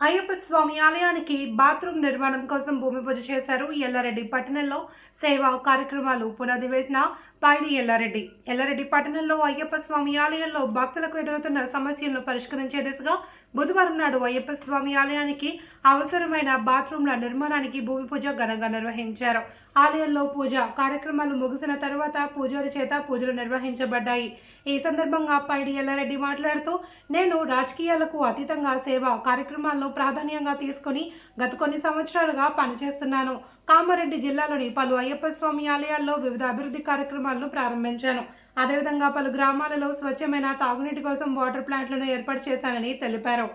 అయ్యప్ప స్వామి ఆలయానికి బాత్రూమ్ నిర్మాణం కోసం భూమి పూజ చేశారు ఎల్లారెడ్డి పట్టణంలో సేవా కార్యక్రమాలు పునాది వేసిన పైడి ఎల్లారెడ్డి. ఎల్లారెడ్డి పట్టణంలో అయ్యప్ప స్వామి ఆలయంలో భక్తులకు ఎదురవుతున్న సమస్యలను పరిష్కరించే దిశగా బుధవారం నాడు అయ్యప్ప స్వామి ఆలయానికి అవసరమైన బాత్రూంల నిర్మాణానికి భూమి పూజ ఘనంగా నిర్వహించారు. ఆలయంలో పూజ కార్యక్రమాలు ముగిసిన తర్వాత పూజారి చేత పూజలు నిర్వహించబడ్డాయి. ఈ సందర్భంగా పైడి ఎల్లారెడ్డి మాట్లాడుతూ నేను రాజకీయాలకు అతీతంగా సేవ కార్యక్రమాలను ప్రాధాన్యంగా తీసుకుని గత కొన్ని సంవత్సరాలుగా పనిచేస్తున్నాను. కామారెడ్డి జిల్లాలోని పలు అయ్యప్ప స్వామి ఆలయాల్లో వివిధ అభివృద్ధి కార్యక్రమాలను ప్రారంభించాను. అదేవిధంగా పలు గ్రామాలలో స్వచ్ఛమైన తాగునీటి కోసం వాటర్ ప్లాంట్లను ఏర్పాటు చేశానని తెలిపారు.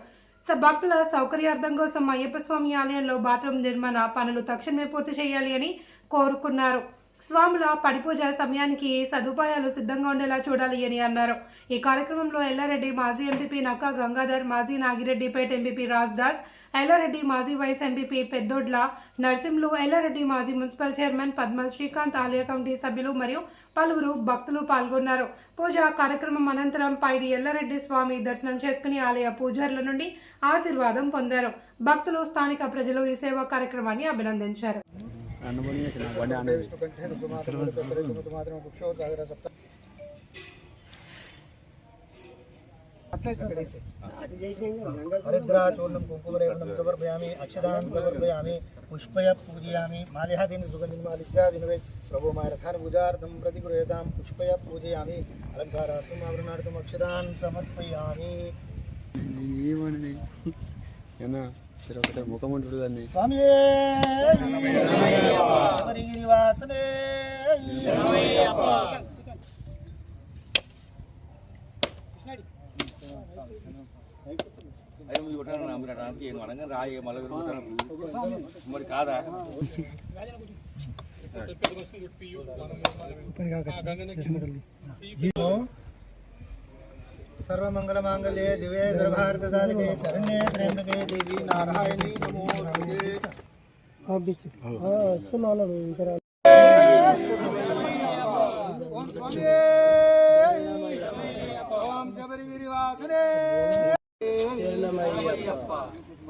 సో భక్తుల సౌకర్యార్థం కోసం అయ్యప్ప స్వామి ఆలయంలో బాత్రూమ్ నిర్మాణ పనులు తక్షణమే పూర్తి చేయాలి అని కోరుకున్నారు. స్వాముల పడిపూజ సమయానికి సదుపాయాలు సిద్ధంగా ఉండేలా చూడాలి అని అన్నారు. ఈ కార్యక్రమంలో ఎల్లారెడ్డి మాజీ ఎంపీపీ నక్కా గంగాధర్ మాజీ నాగిరెడ్డిపేట ఎంపీపీ రాజ్దాస్ ఎల్లారెడ్డి మాజీ వైస్ ఎంపీపీ పెద్దోడ్ల నర్సింహులు ఎల్లారెడ్డి మాజీ మున్సిపల్ చైర్మన్ పద్మ శ్రీకాంత్ ఆలయ కమిటీ సభ్యులు మరియు పలువురు భక్తులు పాల్గొన్నారు. పూజా కార్యక్రమం అనంతరం పైడి ఎల్లారెడ్డి స్వామి దర్శనం చేసుకుని ఆలయ పూజారుల నుండి ఆశీర్వాదం పొందారు. భక్తులు స్థానిక ప్రజలు ఈ సేవా కార్యక్రమాన్ని అభినందించారు. హరిద్రాచూర్ణం కుంకుమరేణం సమర్పయామి అక్షదానం సమర్పయామి పుష్పయ పూజయామి మాల్యాదీని సుగంధిమాలిత్యాదినవే ప్రభు మా రథాన్ని పూజార్థం ప్రతి గృహేతాం పుష్పయ పూజయామి అలంకారార్థం ఆవరణార్థం అక్షదాన్ సమర్పయామి ఏమని? ఏనా సరే ఒకటే ముఖం ఉంటుంది దాన్ని స్వామి! सर्वमंगल मांगल्ये दिवे सर्वार्थसाधके शरण्ये त्र्यंबके देवी नारायणी नमोस्तुते सुनो स्वामी ఓం శబరిగిరివాసనే.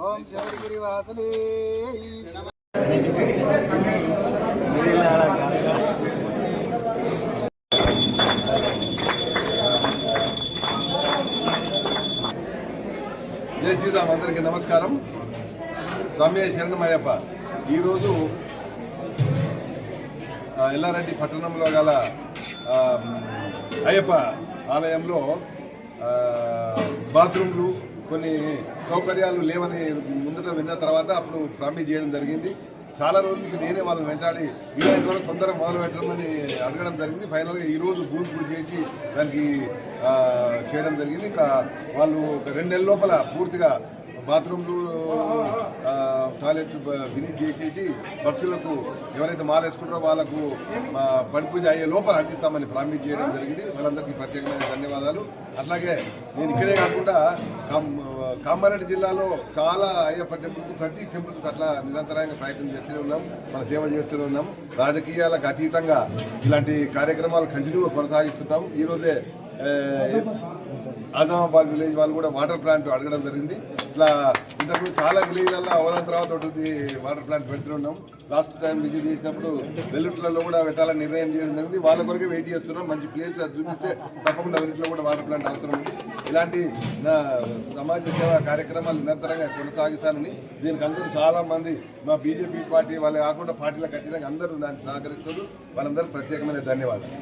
ఓం శబరిగిరివాసనే. జై శ్రీరామ్ అందరికీ నమస్కారం. స్వామి శరణమయ్యప్ప. ఈరోజు ఎల్లారెడ్డి పట్టణంలో గల అయ్యప్ప ఆలయంలో బాత్రూమ్లు కొన్ని సౌకర్యాలు లేవని ముందట విన్న తర్వాత అప్పుడు ప్రామిస్ చేయడం జరిగింది. చాలా రోజుల నుంచి నేనే వాళ్ళని వెంటాడి వీలైనంత వరకు తొందరగా మొదలు పెట్టమని అడగడం జరిగింది. ఫైనల్గా ఈ రోజు భూమి పూజ చేసి దానికి చేయడం జరిగింది. ఇంకా వాళ్ళు రెండు నెలల లోపల పూర్తిగా బాత్రూమ్లు టాయిలెట్ ఫినిష్ చేసేసి భక్తులకు ఎవరైతే మాల వేసుకుంటారో వాళ్ళకు ఆ, పూజ అయ్యే లోపల అందిస్తామని ప్రామిస్ చేయడం జరిగింది. వాళ్ళందరికీ ప్రత్యేకమైన ధన్యవాదాలు. అట్లాగే నేను ఇక్కడే కాకుండా కామారెడ్డి జిల్లాలో చాలా అయ్యప్ప టెంపుల్కి ప్రతి టెంపుల్కి అట్లా నిరంతరంగా ప్రయత్నం చేస్తూనే ఉన్నాం. మన సేవ చేస్తూనే ఉన్నాం. రాజకీయాలకు అతీతంగా ఇలాంటి కార్యక్రమాలు కంటిన్యూగా కొనసాగిస్తుంటాం. ఈరోజే ఆజామాబాద్ విలేజ్ వాళ్ళు కూడా వాటర్ ప్లాంట్ అడగడం జరిగింది. ఇట్లా ఇంతకు చాలా విలేజ్లలో అవదాన తర్వాత ఒకటి వాటర్ ప్లాంట్ పెడుతున్నాం. లాస్ట్ టైం విజిట్ చేసినప్పుడు వెల్లుట్లలో కూడా పెట్టాలని నిర్ణయం చేయడం జరిగింది. వాళ్ళ కొరకే వెయిట్ చేస్తున్నాం. మంచి ప్లేస్ అది చూపిస్తే తప్పకుండా వెల్లుట్లో కూడా వాటర్ ప్లాంట్ అవసరం ఉంది. ఇలాంటి నా సమాజ సేవ కార్యక్రమాలు నిరంతరంగా కొనసాగిస్తానని దీనికి అందరూ చాలామంది మా బీజేపీ పార్టీ వాళ్ళు కాకుండా పార్టీలకు ఖచ్చితంగా అందరూ దాన్ని సహకరిస్తారు. వాళ్ళందరూ ప్రత్యేకమైన ధన్యవాదాలు.